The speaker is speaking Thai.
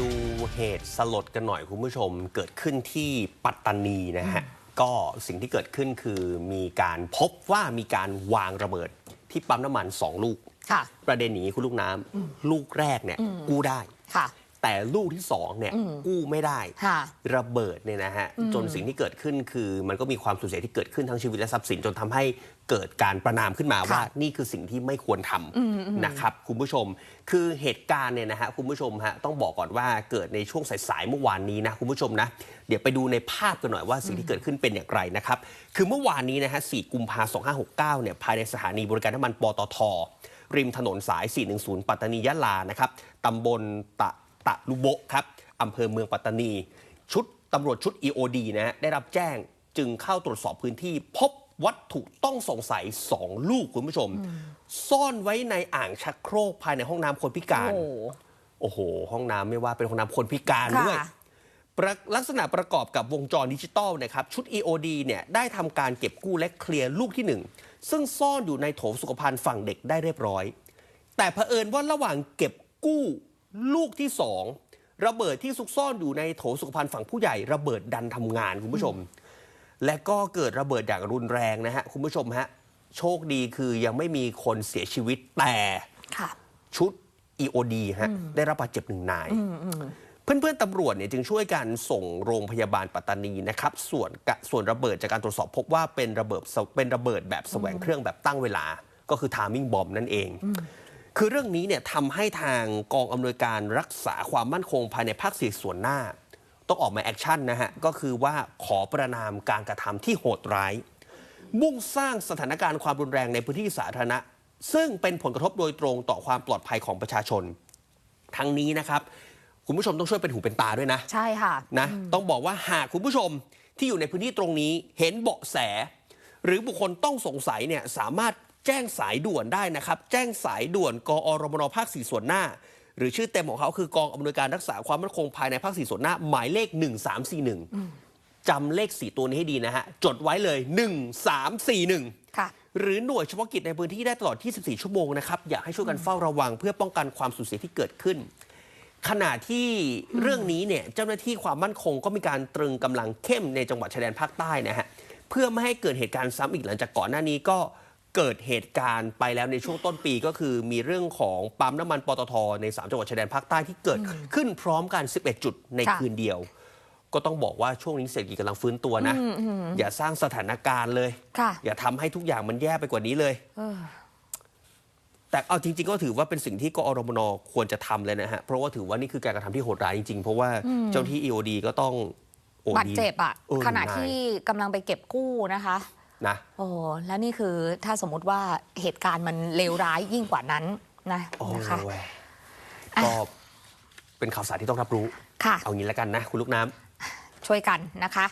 ดูเหตุสลดกันหน่อยคุณผู้ชม เกิดขึ้นที่ปัตตานีนะฮะ ก็สิ่งที่เกิดขึ้นคือมีการพบว่ามีการวางระเบิดที่ปั๊มน้ำมัน2ลูกค่ะประเด็นนี้คุณลูกน้ำลูกแรกเนี่ยกู้ได้ค่ะ แต่ลูกที่สองเนี่ยกู้ไม่ได้ค่ะระเบิดเนี่ยนะฮะจนสิ่งที่เกิดขึ้นคือมันก็มีความสูญเสียที่เกิดขึ้นทั้งชีวิตและทรัพย์สินจนทำให้เกิดการประนามขึ้นมาค่ะว่านี่คือสิ่งที่ไม่ควรทำนะครับคุณผู้ชม คือเหตุการณ์เนี่ยนะฮะคุณผู้ชมฮะต้องบอกก่อนว่าเกิดในช่วงสายๆเมื่อวานนี้นะคุณผู้ชมนะเดี๋ยวไปดูในภาพกันหน่อยว่าสิ่งที่เกิดขึ้นเป็นอย่างไรนะครับคือเมื่อวานนี้นะฮะ 4 กุมภาพันธ์ 2569 เนี่ยภายในสถานีบริการน้ำมันปตท ริมถนนสาย 410 ปัตตานียะลานะครับตำบลตะ ตะลุโบะครับอำเภอเมืองปัตตานี ชุดตำรวจชุด EOD นะฮะได้รับแจ้งจึงเข้าตรวจสอบพื้นที่ พบวัตถุต้องสงสัย2ลูกคุณผู้ชม ซ่อนไว้ในอ่างชักโครกภายในห้องน้ำคนพิการ โอ้โอ้โหห้องน้ำไม่ว่าเป็นห้องน้ำคนพิการค่ะด้วยประลักษณะประกอบกับวงจรดิจิตอลนะครับ ชุด EOD เนี่ยได้ทำการเก็บกู้และเคลียร์ลูกที่หนึ่งซึ่งซ่อนอยู่ในโถสุขภัณฑ์ฝั่งเด็กได้เรียบร้อย แต่เผอิญว่าระหว่างเก็บกู้ ลูกที่สองระเบิดที่ซุกซ่อนอยู่ในโถสุขภัณฑ์ฝั่งผู้ใหญ่ระเบิดดันทำงานคุณผู้ชม และก็เกิดระเบิดอย่างรุนแรงนะฮะคุณผู้ชมฮะโชคดีคือยังไม่มีคนเสียชีวิตแต่ค่ะชุด EOD ฮะได้รับบาดเจ็บหนึ่งนาย เพื่อนๆตำรวจเนี่ยจึงช่วยกันส่งโรงพยาบาลปัตตานีนะครับ ส่วนกะส่วนระเบิดจากการตรวจสอบพบว่าเป็นระเบิดเป็นระเบิดแบบแสวงเครื่องแบบตั้งเวลา ก็คือ timing bomb นั่นเอง คือเรื่องนี้เนี่ยทำให้ทางกองอำนวยการรักษาความมั่นคงภายในภาคสี่ส่วนหน้า ต้องออกมาแอคชั่นนะฮะ ก็คือว่าขอประนามการกระทำที่โหดร้าย มุ่งสร้างสถานการณ์ความรุนแรงในพื้นที่สาธารณะ ซึ่งเป็นผลกระทบโดยตรงต่อความปลอดภัยของประชาชน ทั้งนี้นะครับ คุณผู้ชมต้องช่วยเป็นหูเป็นตาด้วยนะใช่ค่ะนะต้องบอกว่าหากคุณผู้ชมที่อยู่ในพื้นที่ตรงนี้เห็นเบาะแส หรือบุคคลต้องสงสัยเนี่ยสามารถ แจ้งสายด่วนได้นะครับ แจ้งสายด่วนกอรมนภาคสี่ส่วนหน้า หรือชื่อเต็มของเขาคือกองอำนวยการรักษาความมั่นคงภายในภาคสี่ส่วนหน้า หมายเลข 1341จำเลข 4 ตัวนี้ให้ดีนะฮะ จดไว้เลย 1341ค่ะหรือหน่วยเฉพาะกิจในพื้นที่ได้ตลอด 24 ชั่วโมงนะครับ อยากให้ช่วยกันเฝ้าระวังเพื่อป้องกันความสูญเสียที่เกิดขึ้น ขณะที่เรื่องนี้เนี่ยเจ้าหน้าที่ความมั่นคงก็มีการตรึงกำลังเข้มในจังหวัดชายแดนภาคใต้นะฮะเพื่อไม่ให้เกิดเหตุการณ์ซ้ำอีกหลังจากก่อนหน้านี้ก็ เกิดเหตุการณ์ไปแล้วในช่วงต้นปีก็คือมีเรื่องของปั๊มน้ำมันปตทใน 3 จังหวัดชายแดนภาคใต้ที่เกิดขึ้นพร้อมกัน 11 จุดในค่ะ คืนเดียว ก็ต้องบอกว่าช่วงนี้เศรษฐกิจกำลังฟื้นตัวนะ อย่าสร้างสถานการณ์เลย ค่ะอย่าทำให้ทุกอย่างมันแย่ไปกว่านี้เลย เออ แต่เอาจริงๆ ก็ถือว่าเป็นสิ่งที่กอรมนควรจะทำเลยนะฮะ เพราะว่าถือว่านี่คือการกระทำที่โหดร้ายจริงๆ เพราะว่าเจ้าหน้าที่ EOD ก็ต้องโอ้บาดเจ็บอะเออขณะนายที่กำลังไปเก็บกู้นะคะ นะโอ้แล้วนี่คือถ้าสมมติว่าเหตุการณ์มันเลวร้ายยิ่งกว่านั้นนะโอ้นะคะยก็เป็นข่าวสารที่ต้องรับรู้ค่ะเอางี้แล้วกันนะ คุณลูกน้ำช่วยกันนะคะ